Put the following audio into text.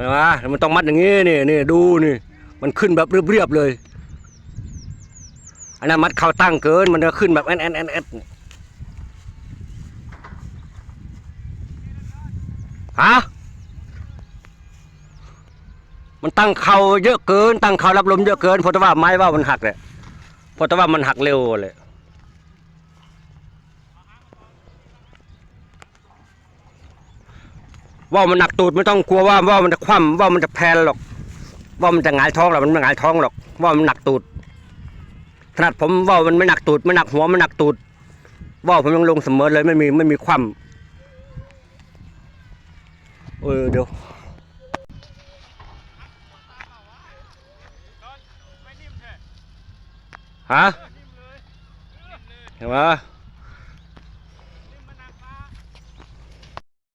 ห็นไหมมันต้องมัดอย่างนี้นี่นี่ดูนี่ มันขึ้นแบบเรียบๆเลยอันนั้นมัดเข่าตั้งเกิน มันจะขึ้นแบบแอนแอนแอนแอนฮะมันตั้งเข่าเยอะเกิน ตั้งเข่ารับลมเยอะเกินเพราะว่าไม้ว่ามันหักเลยเพราะว่ามันหักเร็วเลย ว่ามันหนักตูดไม่ต้องกลัวว่าว่ามันจะคว่ำว่ามันจะแพนหรอก ว่ามันจะหงายท้องหรอกมันไม่หงายท้องหรอก ว่ามันหนักตูดขนาดผมว่ามันไม่หนักตูดไม่หนักหัวมันหนักตูด ว่าผมยังลงเสมอเลยไม่มีไม่มีคว่ำเออเดี๋ยวฮะเห็นไหม